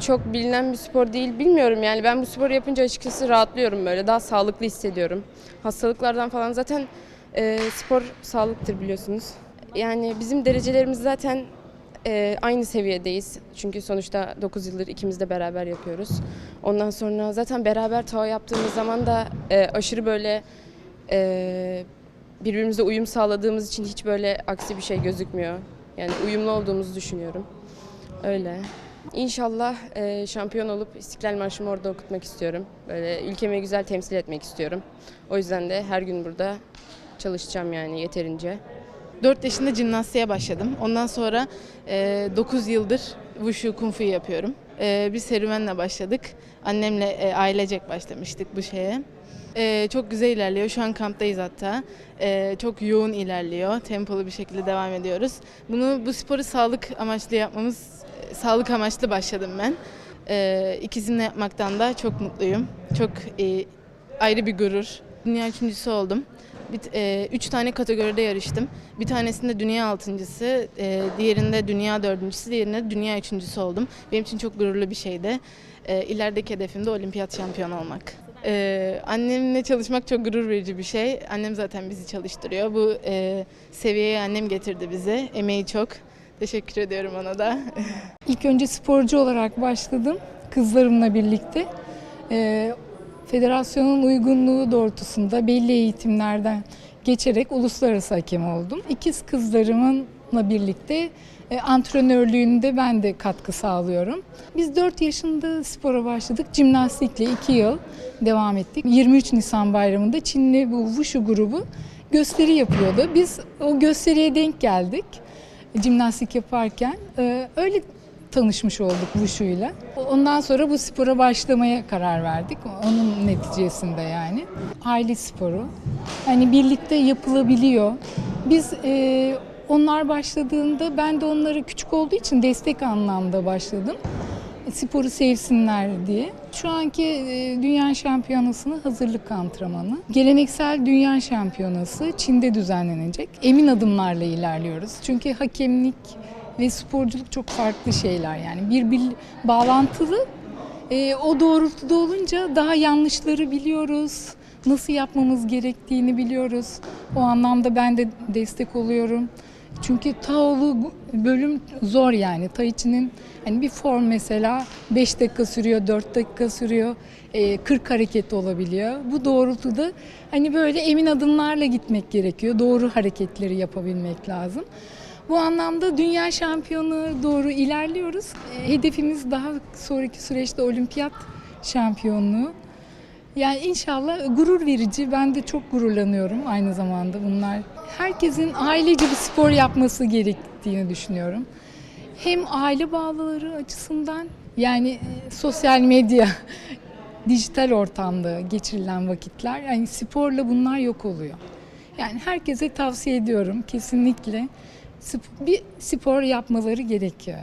Çok bilinen bir spor değil. Bilmiyorum yani ben bu sporu yapınca açıkçası rahatlıyorum böyle. Daha sağlıklı hissediyorum. Hastalıklardan falan zaten e, spor sağlıktır biliyorsunuz. Yani bizim derecelerimiz zaten e, aynı seviyedeyiz. Çünkü sonuçta 9 yıldır ikimiz de beraber yapıyoruz. Ondan sonra zaten beraber tava yaptığımız zaman da e, aşırı böyle e, birbirimize uyum sağladığımız için hiç böyle aksi bir şey gözükmüyor. Yani uyumlu olduğumuzu düşünüyorum. Öyle. İnşallah e, şampiyon olup İstiklal Marşı'mı orada okutmak istiyorum. Böyle ülkemi güzel temsil etmek istiyorum. O yüzden de her gün burada çalışacağım yani yeterince. 4 yaşında jimnastiğe başladım. Ondan sonra e, 9 yıldır wushu kung fu yapıyorum. E, bir serüvenle başladık. Annemle e, ailecek başlamıştık bu şeye. E, çok güzel ilerliyor. Şu an kamptayız hatta. E, çok yoğun ilerliyor. Tempolu bir şekilde devam ediyoruz. Bunu bu sporu sağlık amaçlı yapmamız, sağlık amaçlı başladım ben. E, ikisini yapmaktan da çok mutluyum. Çok e, ayrı bir gurur. Dünya üçüncüsü oldum. Bir, e, üç tane kategoride yarıştım. Bir tanesinde dünya altıncısı, e, diğerinde dünya dördüncüsü, diğerinde dünya üçüncüsü oldum. Benim için çok gururlu bir şeydi. E, ilerideki hedefim de olimpiyat şampiyonu olmak. E, annemle çalışmak çok gurur verici bir şey. Annem zaten bizi çalıştırıyor. Bu e, seviyeye annem getirdi bizi. Emeği çok. Teşekkür ediyorum ona da. İlk önce sporcu olarak başladım kızlarımla birlikte. Ee, federasyonun uygunluğu doğrultusunda belli eğitimlerden geçerek uluslararası hakem oldum. İkiz kızlarımla birlikte e, antrenörlüğünde ben de katkı sağlıyorum. Biz 4 yaşında spora başladık. Jimnastikle 2 yıl devam ettik. 23 Nisan bayramında Çinli bu Wushu grubu gösteri yapıyordu. Biz o gösteriye denk geldik jimnastik yaparken. Ee, öyle tanışmış olduk Wushu'yla. Ondan sonra bu spora başlamaya karar verdik. Onun neticesinde yani. Aile sporu. Hani birlikte yapılabiliyor. Biz e, onlar başladığında ben de onları küçük olduğu için destek anlamda başladım. Sporu sevsinler diye. Şu anki e, dünya şampiyonasına hazırlık antrenmanı. Geleneksel dünya şampiyonası Çin'de düzenlenecek. Emin adımlarla ilerliyoruz. Çünkü hakemlik ve sporculuk çok farklı şeyler yani birbir bağlantılı. E, o doğrultuda olunca daha yanlışları biliyoruz. Nasıl yapmamız gerektiğini biliyoruz. O anlamda ben de destek oluyorum. Çünkü Taolu bölüm zor yani. Tai Chi'nin hani bir form mesela 5 dakika sürüyor, 4 dakika sürüyor, e, 40 hareket olabiliyor. Bu doğrultuda hani böyle emin adımlarla gitmek gerekiyor. Doğru hareketleri yapabilmek lazım. Bu anlamda dünya şampiyonu doğru ilerliyoruz. E, Hedefimiz daha sonraki süreçte olimpiyat şampiyonluğu. Yani inşallah gurur verici. Ben de çok gururlanıyorum aynı zamanda bunlar. Herkesin ailece bir spor yapması gerektiğini düşünüyorum. Hem aile bağları açısından yani e, sosyal medya, dijital ortamda geçirilen vakitler yani sporla bunlar yok oluyor. Yani herkese tavsiye ediyorum kesinlikle bir spor yapmaları gerekiyor.